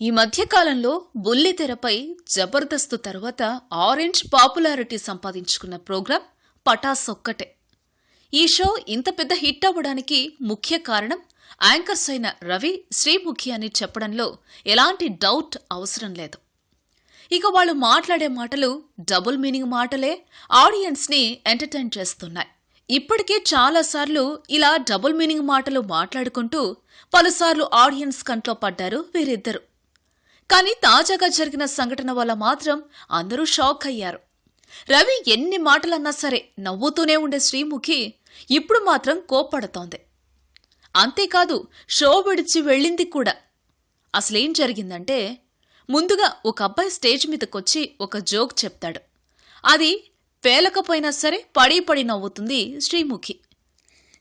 ఈ మధ్యకాలంలో బుల్లి తెరపై జబర్దస్త్ తర్వాత ఆరెంజ్ పాపులారిటీ సంపాదించుకున్న ప్రోగ్రాం పటాస్ ఒక్కటే. ఈ షో ఇంత పెద్ద హిట్ అవ్వడానికి ముఖ్య కారణం యాంకర్స్ అయిన రవి శ్రీముఖి అని చెప్పడంలో ఎలాంటి డౌట్ అవసరం లేదు. ఇక వాళ్ళు మాట్లాడే మాటలు డబుల్ మీనింగ్ మాటలే ఆడియన్స్ని ఎంటర్టైన్ చేస్తున్నాయి. ఇప్పటికే చాలాసార్లు ఇలా డబుల్ మీనింగ్ మాటలు మాట్లాడుకుంటూ పలుసార్లు ఆడియన్స్ కంట్లో పడ్డారు వీరిద్దరు. కానీ తాజాగా జరిగిన సంఘటన వల్ల మాత్రం అందరూ షాక్ అయ్యారు. రవి ఎన్ని మాటలన్నా సరే నవ్వుతూనే ఉండే శ్రీముఖి ఇప్పుడు మాత్రం కోప్పడుతోంది. అంతేకాదు షో విడిచి వెళ్ళింది కూడా. అసలేం జరిగిందంటే ముందుగా ఒక అబ్బాయి స్టేజ్ మీదకొచ్చి ఒక జోక్ చెప్తాడు. అది పేలకపోయినా సరే పడి పడి నవ్వుతుంది శ్రీముఖి.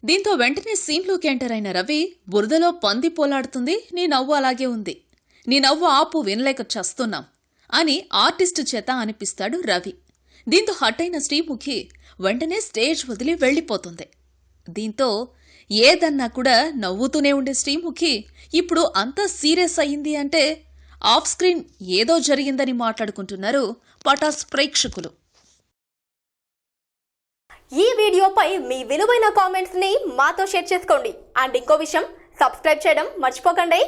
దీంతో వెంటనే సీన్లోకి ఎంటర్ అయిన రవి బురదలో పంది పోలాడుతుంది నీ నవ్వు అలాగే ఉంది. నీ నవ్వు ఆపు వినలేక చస్తున్నాం అని ఆర్టిస్టు చేత అనిపిస్తాడు రవి. దీంతో హట్ అయిన శ్రీముఖి వెంటనే స్టేజ్ వదిలి వెళ్ళిపోతుంది. దీంతో ఏదన్నా కూడా నవ్వుతూనే ఉండే శ్రీముఖి ఇప్పుడు అంత సీరియస్ అయింది అంటే ఆఫ్ స్క్రీన్ ఏదో జరిగిందని మాట్లాడుకుంటున్నారు పటాస్ ప్రేక్షకులు. ఈ వీడియోపై మీ విలువైన కామెంట్స్ని మాతో షేర్ చేసుకోండి. అండ్ ఇంకో విషయం సబ్స్క్రైబ్ చేయడం మర్చిపోకండి.